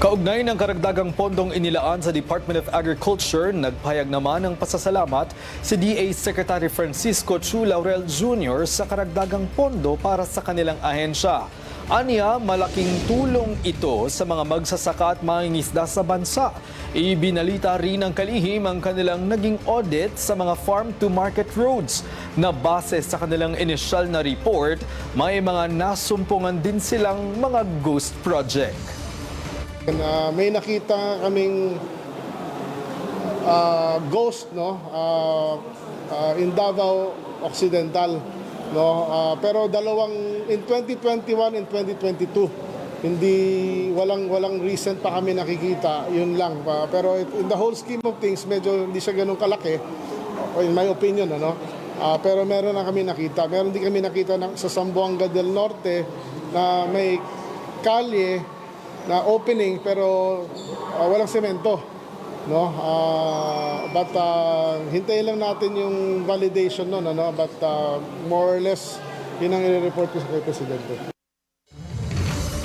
Kaugnay ng karagdagang pondong inilaan sa Department of Agriculture, nagpayag naman ng pasasalamat si DA Secretary Francisco Chu Laurel Jr. sa karagdagang pondo para sa kanilang ahensya. Anya, malaking tulong ito sa mga magsasaka at mangingisda sa bansa. Ibinalita rin ng kalihim ang kanilang naging audit sa mga farm-to-market roads. Na base sa kanilang initial na report, may mga nasumpungan din silang mga ghost project. Na may nakita kaming ah, ghost no? Ah, ah, in Davao Occidental no? Ah, pero dalawang in 2021 and 2022 hindi walang walang recent pa kami nakikita yun lang. Pa pero in the whole scheme of things medyo hindi siya ganun kalaki in my opinion ano? Ah, pero meron na kami nakita. Meron din kami nakita na, sa Zamboanga del Norte na may kalye na opening pero ah, walang semento no? Ah, but ah, hintayin lang natin yung validation noon ano? But ah, more or less yun ang i-report ko sa kay presidente